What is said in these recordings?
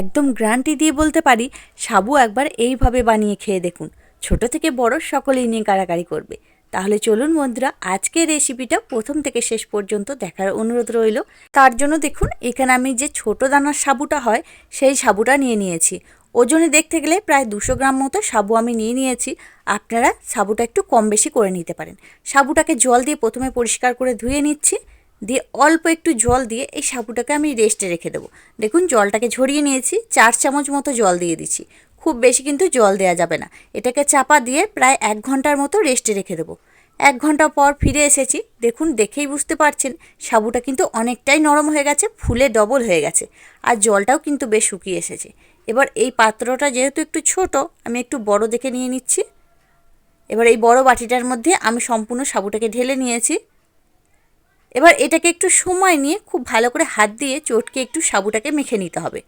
একদম গ্যারান্টি দিয়ে বলতে পারি, সাবু একবার এইভাবে বানিয়ে খেয়ে দেখুন। ছোট থেকে বড় সকলেই নিয়ে কাড়াকাড়ি করবে। তাহলে চলুন বন্ধুরা, আজকের রেসিপিটা প্রথম থেকে শেষ পর্যন্ত দেখার অনুরোধ রইল। তার জন্য দেখুন, এখানে আমি যে ছোট দানার সাবুটা হয়, সেই সাবুটা নিয়ে নিয়েছি। ওজনে দেখতে গেলে প্রায় দুশো গ্রাম মতো সাবু আমি নিয়ে নিয়েছি। আপনারা সাবুটা একটু কম বেশি করে নিতে পারেন। সাবুটাকে জল দিয়ে প্রথমে পরিষ্কার করে ধুয়ে নিচ্ছি। দিয়ে অল্প একটু জল দিয়ে এই সাবুটাকে আমি রেস্টে রেখে দেবো। দেখুন, জলটাকে ঝরিয়ে নিয়েছি, চার চামচ মতো জল দিয়ে দিচ্ছি। খুব বেশি কিন্তু জল দেওয়া যাবে না। এটাকে চাপা দিয়ে প্রায় এক ঘণ্টার মতো রেস্টে রেখে দেবো। এক ঘণ্টা পর ফিরে এসেছি। দেখুন, দেখেই বুঝতে পারছেন সাবুটা কিন্তু অনেকটাই নরম হয়ে গেছে, ফুলে ডবল হয়ে গেছে আর জলটাও কিন্তু বেশ শুকিয়ে এসেছে। এবার এই পাত্রটা যেহেতু একটু ছোট, আমি একটু বড় দেখে নিয়ে নিচ্ছি। এবার এই বড় বাটিটার মধ্যে আমি সম্পূর্ণ সাবুটাকে ঢেলে নিয়েছি। এবার এটাকে একটু সময় নিয়ে খুব ভালো করে হাত দিয়ে চটকে একটু সাবুটাকে মেখে নিতে হবে।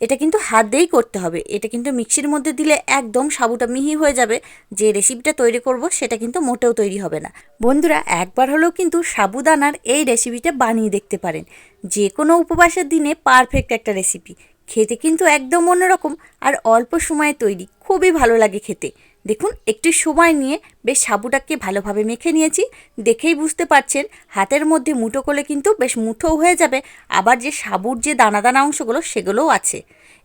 এটা কিন্তু হাত দিয়েই করতে হবে। এটা কিন্তু মিক্সির মধ্যে দিলে একদম সাবুটা মিহি হয়ে যাবে। যে রেসিপিটা তৈরি করব সেটা কিন্তু মোটেও তৈরি হবে না। বন্ধুরা, একবার হলেও কিন্তু সাবুদানার এই রেসিপিটা বানিয়ে দেখতে পারেন। যে কোনো উপবাসের দিনে পারফেক্ট একটা রেসিপি। খেতে কিন্তু একদম অন্যরকম আর অল্প সময়ে তৈরি। খুবই ভালো লাগে খেতে। দেখুন, একটু সময় নিয়ে বেশ সাবুটাকে ভালোভাবে মেখে নিয়েছি। দেখেই বুঝতে পারছেন, হাতের মধ্যে মুঠো করলে কিন্তু বেশ মুঠোও হয়ে যাবে। আবার যে সাবুর যে দানা দানা অংশগুলো, সেগুলোও আছে।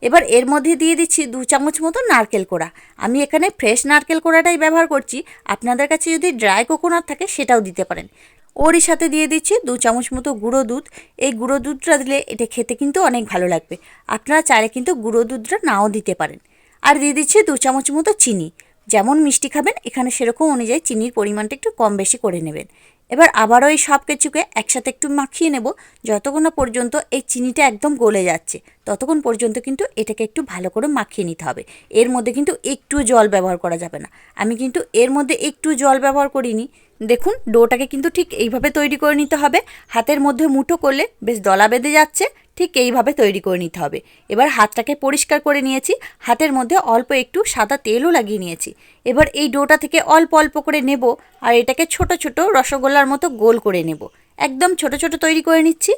এবার এর মধ্যে দিয়ে দিচ্ছি দু চামচ মতো নারকেল কোড়া। আমি এখানে ফ্রেশ নারকেল কোড়াটাই ব্যবহার করছি। আপনাদের কাছে যদি ড্রাই কোকোনাট থাকে, সেটাও দিতে পারেন। ওরই সাথে দিয়ে দিচ্ছি দু চামচ মতো গুঁড়ো দুধ। এই গুঁড়ো দুধটা দিলে এটা খেতে কিন্তু অনেক ভালো লাগবে। আপনারা চাইলে কিন্তু গুঁড়ো দুধটা নাও দিতে পারেন। আর দিয়ে দিচ্ছি দু চামচ মতো চিনি। যেমন মিষ্টি খাবেন, এখানে সেরকম অনুযায়ী চিনির পরিমাণটা একটু কম বেশি করে নেবেন। এবার আবারও এই সব কিছুকে একসাথে একটু মাখিয়ে নেব, যতক্ষণ না পর্যন্ত এই চিনিটা একদম গলে যাচ্ছে। ততক্ষণ পর্যন্ত কিন্তু এটাকে একটু ভালো করে মাখিয়ে নিতে হবে। এর মধ্যে কিন্তু একটু জল ব্যবহার করা যাবে না। আমি কিন্তু এর মধ্যে একটু জল ব্যবহার করিনি। দেখুন, ডোটাকে কিন্তু ঠিক এইভাবে তৈরি করে নিতে হবে। হাতের মধ্যে মুঠো করলে বেশ দলা বেঁধে যাচ্ছে, ঠিক এইভাবে তৈরি করে নিতে হবে। এবার হাতটাকে পরিষ্কার করে নিয়েছি। হাতের মধ্যে অল্প একটু সাদা তেলও লাগিয়ে নিয়েছি। এবার এই ডোটা থেকে অল্প অল্প করে নেব আর এটাকে ছোট ছোট রসগোল্লার মতো গোল করে নেব। একদম ছোট ছোট তৈরি করে নিচ্ছি।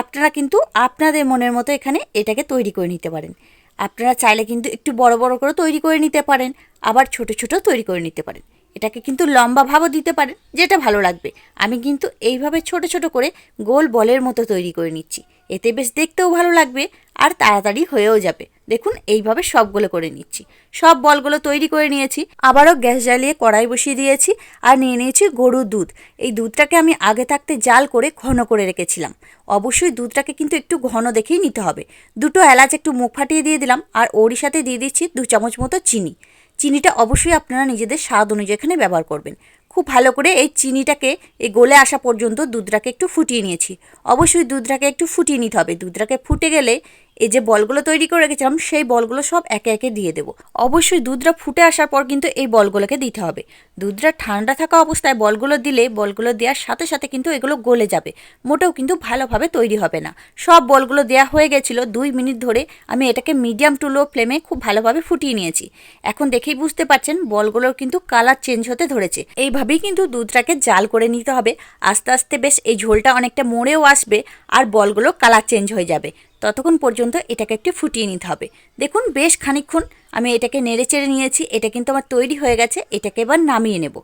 আপনারা কিন্তু আপনাদের মনের মতো এখানে এটাকে তৈরি করে নিতে পারেন। আপনারা চাইলে কিন্তু একটু বড় বড় করে তৈরি করে নিতে পারেন, আবার ছোট ছোট তৈরি করে নিতে পারেন। এটাকে কিন্তু লম্বা ভাবও দিতে পারেন যেটা ভালো লাগবে। আমি কিন্তু এইভাবে ছোট ছোট করে গোল বলের মতো তৈরি করে নিচ্ছি। এতে বেশ দেখতেও ভালো লাগবে আর তাড়াতাড়ি হয়েও যাবে। দেখুন, এইভাবে সবগুলো করে নিচ্ছি। সব বলগুলো তৈরি করে নিয়েছি। আবারও গ্যাস জ্বালিয়ে কড়াই বসিয়ে দিয়েছি আর নিয়ে নিয়েছি গরুর দুধ। এই দুধটাকে আমি আগে থাকতে জাল করে ঘন করে রেখেছিলাম। অবশ্যই দুধটাকে কিন্তু একটু ঘন দেখেই নিতে হবে। দুটো এলাচ একটু মুখ ফাটিয়ে দিয়ে দিলাম আর ওরই সাথে দিয়ে দিচ্ছি দু চামচ মতো চিনি। চিনিটা অবশ্যই আপনারা নিজেদের স্বাদ অনুযায়ী এখানে ব্যবহার করবেন। খুব ভালো করে এই চিনিটাকে এই গলে আসা পর্যন্ত দুধটাকে একটু ফুটিয়ে নিয়েছি। অবশ্যই দুধটাকে একটু ফুটিয়ে নিতে হবে। দুধটাকে ফুটে গেলে এই যে বলগুলো তৈরি করে রেখেছিলাম, সেই বলগুলো সব একে একে দিয়ে দেবো। অবশ্যই দুধটা ফুটে আসার পর কিন্তু এই বলগুলোকে দিতে হবে। দুধটা ঠান্ডা থাকা অবস্থায় বলগুলো দিলে বলগুলো দেওয়ার সাথে সাথে কিন্তু এগুলো গলে যাবে। মোটেও কিন্তু ভালোভাবে তৈরি হবে না। সব বলগুলো দেওয়া হয়ে গেছিল। দুই মিনিট ধরে আমি এটাকে মিডিয়াম টু লো ফ্লেমে খুব ভালোভাবে ফুটিয়ে নিয়েছি। এখন দেখেই বুঝতে পারছেন, বলগুলোর কিন্তু কালার চেঞ্জ হতে ধরেছে। এইভাবেই কিন্তু দুধটাকে জাল করে নিতে হবে। আস্তে আস্তে বেশ এই ঝোলটা অনেকটা মোড়েও আসবে আর বলগুলো কালার চেঞ্জ হয়ে যাবে। ততক্ষণ পর্যন্ত এটাকে একটু ফুটিয়ে নিতে হবে। দেখুন, বেশ খানিক্ষণ আমি এটাকে নেড়ে চেড়ে নিয়েছি। এটা কিন্তু আমার তৈরি হয়ে গেছে। এটাকে এবার নামিয়ে নেব।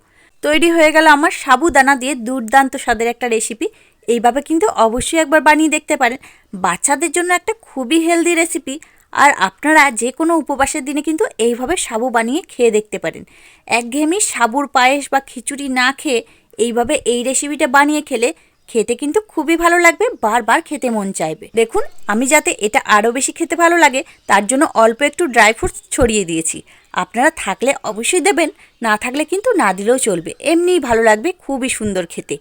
তৈরি হয়ে গেল আমার সাবুদানা দিয়ে দুর্দান্ত স্বাদের একটা রেসিপি। এইভাবে কিন্তু অবশ্যই একবার বানিয়ে দেখতে পারেন। বাচ্চাদের জন্য একটা খুবই হেলদি রেসিপি। আর আপনারা যে কোনো উপবাসের দিনে কিন্তু এইভাবে সাবু বানিয়ে খেয়ে দেখতে পারেন। একঘেয়েমি সাবুর পায়েস বা খিচুড়ি না খেয়ে এইভাবে এই রেসিপিটা বানিয়ে খেলে খেতে কিন্তু খুবই ভালো লাগবে, বারবার খেতে মন চাইবে। দেখুন, আমি যাতে এটা আরও বেশি খেতে ভালো লাগে, তার জন্য অল্প একটু ড্রাই ফ্রুটস ছড়িয়ে দিয়েছি। আপনারা থাকলে অবশ্যই দেবেন, না থাকলে কিন্তু না দিলেও চলবে। এমনিই ভালো লাগবে, খুবই সুন্দর খেতে।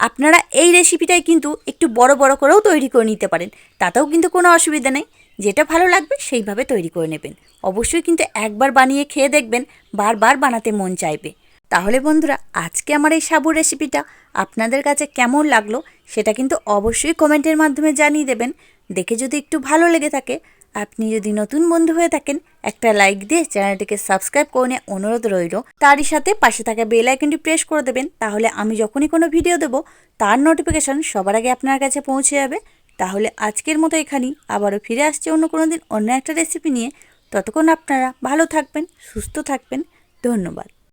আপনারা এই রেসিপিটাই কিন্তু একটু বড় বড় করেও তৈরি করে নিতে পারেন, তাতেও কিন্তু কোনো অসুবিধা নেই। যেটা ভালো লাগবে সেইভাবে তৈরি করে নেবেন। অবশ্যই কিন্তু একবার বানিয়ে খেয়ে দেখবেন, বারবার বানাতে মন চাইবে। তাহলে বন্ধুরা, আজকে আমার এই সাবুর রেসিপিটা আপনাদের কাছে কেমন লাগল সেটা কিন্তু অবশ্যই কমেন্টের মাধ্যমে জানিয়ে দেবেন। দেখে যদি একটু ভালো লেগে থাকে, আপনি যদি নতুন বন্ধু হয়ে থাকেন, একটা লাইক দিয়ে চ্যানেলটিকে সাবস্ক্রাইব করে নিয়ে অনুরোধ রইল। তারই সাথে পাশে থাকা বেল আইকনটি প্রেস করে দেবেন, তাহলে আমি যখনই কোনো ভিডিও দেব, তার নোটিফিকেশান সবার আগে আপনার কাছে পৌঁছে যাবে। তাহলে আজকের মতো এখানেই। আবারও ফিরে আসছে অন্য কোনো দিন অন্য একটা রেসিপি নিয়ে। ততক্ষণ আপনারা ভালো থাকবেন, সুস্থ থাকবেন। ধন্যবাদ।